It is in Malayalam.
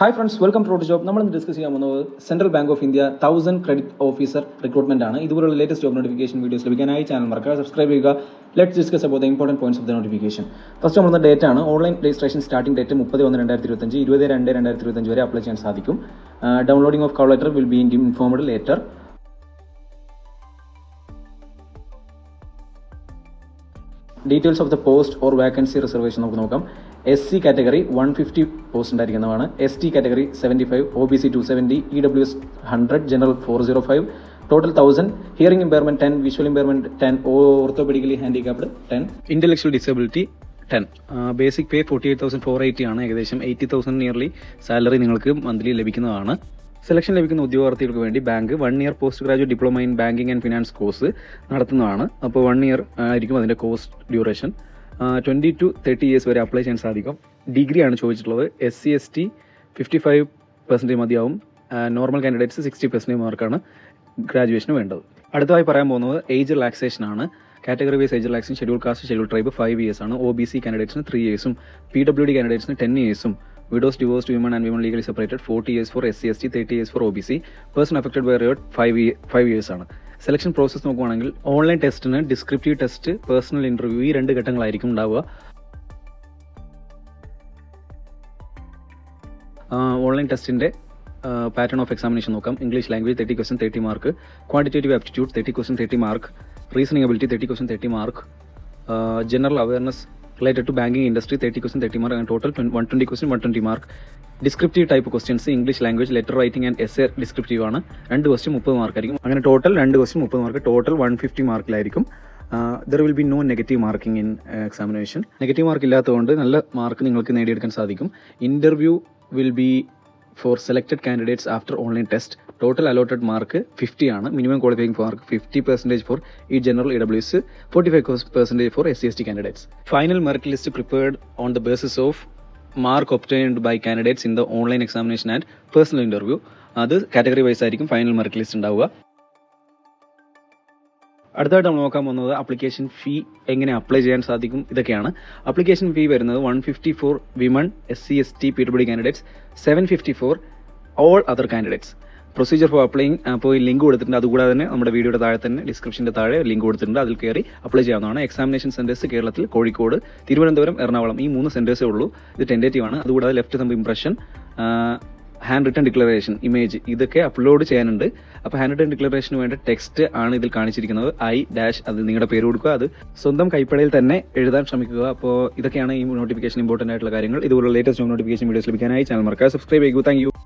Hi friends welcome to job നമ്മൾ ഇന്ന് ഡിസ്കസ് ചെയ്യാൻ പോകുന്നത് central bank of India thousand credit officer recruitment ആണ്. ഇതുപോലുള്ള ലേറ്റസ്റ്റ് ജോബ് നോട്ടിഫിക്കേഷൻ വീഡിയോസ് ലഭിക്കാനായി ചാനൽ മറക്കുക സബ്സ്ക്രൈബ് ചെയ്യുക. Let's discuss about the important points of the notification first നമ്മൾ ഡേറ്റ് ആണ്. ഓൺലൈൻ രജിസ്ട്രേഷൻ സ്റ്റാർട്ടിംഗ് ഡേറ്റ് മുപ്പത് ഒന്ന് രണ്ടായിരത്തി ഇരുപത്തഞ്ച് ഇരുപത് രണ്ട് രണ്ടായിരത്തി ഇരുപത്തഞ്ച് വരെ അപ്ലൈ ചെയ്യാൻ സാധിക്കും. Downloading of call letter will be informed later details of the post or vacancy reservation നമുക്ക് നോക്കാം. S C category one fifty post ഉണ്ടായിരിക്കുന്നതാണ് S T category seventy five O B C two seventy E W S hundred general four zero five total thousand hearing impairment ten visual impairment ten orthopaedically handicapped ten intellectual disability ten basic pay forty eight thousand four eighty ആണ്. ഏകദേശം എയ്റ്റി തൗസൻഡ് നിയർലി സാലറി നിങ്ങൾക്ക് മന്ത്ലി ലഭിക്കുന്നതാണ്. സെലക്ഷൻ ലഭിക്കുന്ന ഉദ്യോഗാർത്ഥികൾക്ക് വേണ്ടി bank one year post graduate diploma in banking and finance course നടത്തുന്നതാണ് അപ്പോൾ വൺ ഇയർ ആയിരിക്കും അതിന്റെ course duration twenty two thirty years വരെ അപ്ലൈ ചെയ്യാൻ സാധിക്കും. ഡിഗ്രി ആണ് ചോദിച്ചിട്ടുള്ളത്. S C S T fifty five percentage മതിയാവും നോർമൽ കാൻഡിഡേറ്റ്സ് സിക്സ്റ്റി പെർസെന്റേജ് മാർക്കാണ് ഗ്രാജുവേഷന് വേണ്ടത്. അടുത്തതായി പറയാൻ പോകുന്നത് ഏജ് റിലാക്സേഷൻ ആണ്. Category wise age relaxation schedule caste schedule tribe five years ആണ്. ഒ ബി സി കാൻഡിഡേറ്റ്സിന് ത്രീ ഇയേഴ്സും പി ഡബ്ല്യു ഡി കാൻഡിഡേറ്റ്സിന് ten ഇയേഴ്സും widows divorce women and women legally separated forty years for S C S T thirty years for O B C person affected by riot five five years ആണ്. സെലക്ഷൻ പ്രോസസ്സ് നോക്കുവാണെങ്കിൽ ഓൺലൈൻ ടെസ്റ്റിന് ഡിസ്ക്രിപ്റ്റീവ് ടെസ്റ്റ് പേഴ്സണൽ ഇന്റർവ്യൂ ഈ രണ്ട് ഘട്ടങ്ങളായിരിക്കും ഉണ്ടാവുക. ഓൺലൈൻ ടെസ്റ്റിന്റെ പാറ്റേൺ ഓഫ് എക്സാമിനേഷൻ നോക്കാം. English language thirty question thirty mark quantitative aptitude thirty question thirty mark reasoning ability thirty question thirty mark general awareness related to banking industry thirty question thirty mark total one twenty question one twenty mark descriptive type questions English language letter writing and essay descriptive ആണ്. രണ്ട് ക്വസ്റ്റ്യൻ മുപ്പത് മാർക്കായിരിക്കും അങ്ങനെ ടോട്ടൽ രണ്ട് ക്വസ്റ്റ്യൻ മുപ്പത് mark total one fifty മാർക്കിലായിരിക്കും there will be no negative marking in examination negative mark ഇല്ലാത്തതുകൊണ്ട് നല്ല മാർക്ക് നിങ്ങൾക്ക് നേടിയെടുക്കാൻ സാധിക്കും. Interview will be for selected candidates after online test total allotted mark fifty ആണ്. Minimum qualifying mark fifty percentage for ഈ general E W S forty five percentage for S C S T candidates final merit list prepared on the basis of mark obtained by candidates in the online examination and personal interview അത് കാറ്റഗറി വൈസ് ആയിരിക്കും ഫൈനൽ മെറിറ്റ് ലിസ്റ്റ് ഉണ്ടാവുക. അടുത്തായിട്ട് നമ്മൾ നോക്കാൻ പോകുന്നത് അപ്ലിക്കേഷൻ ഫീ എങ്ങനെ അപ്ലൈ ചെയ്യാൻ സാധിക്കും ഇതൊക്കെയാണ്. അപ്ലിക്കേഷൻ ഫീ വരുന്നത് one fifty for women S C S T P W candidates seven fifty for all other candidates procedure for applying അപ്പോൾ ലിങ്ക് കൊടുത്തിട്ടുണ്ട്. അതുകൂടാതെ തന്നെ നമ്മുടെ വീഡിയോയുടെ താഴെ തന്നെ ഡിസ്ക്രിപ്ഷന്റെ താഴെ ലിങ്ക് കൊടുത്തിട്ടുണ്ട്. അതിൽ കയറി അപ്ലൈ ചെയ്യാവുന്നതാണ്. എക്സാമിനേഷൻ സെന്റേഴ്സ് കേരളത്തിൽ കോഴിക്കോട് തിരുവനന്തപുരം എറണാകുളം ഈ മൂന്ന് സെന്റേഴ്സേ ഉള്ളൂ. ഇത് ടെന്റേറ്റീവ് ആണ്. അതുകൂടാതെ left thumb impression hand written declaration image ഇതൊക്കെ അപ്ലോഡ് ചെയ്യാനുണ്ട്. അപ്പോൾ ഹാൻഡ് റിട്ടൺ ഡിക്ലറേഷന് വേണ്ട ടെക്സ്റ്റ് ആണ് ഇതിൽ കാണിച്ചിരിക്കുന്നത്. ഐ ഡാഷ് അത് നിങ്ങളുടെ പേര് കൊടുക്കുക. അത് സ്വന്തം കൈപ്പടയിൽ തന്നെ എഴുതാൻ ശ്രമിക്കുക. അപ്പോൾ ഇതൊക്കെയാണ് ഈ നോട്ടിഫിക്കേഷൻ ഇമ്പോർട്ടന്റ് ആയിട്ടുള്ള കാര്യങ്ങൾ. ഇതുപോലുള്ള ലേറ്റസ്റ്റ് നോട്ടിഫിക്കേഷൻ വീഡിയോസ് ലഭിക്കാനായി. ചാനൽ മറക്കാതെ സബ്സ്ക്രൈബ് ചെയ്യുക താങ്ക്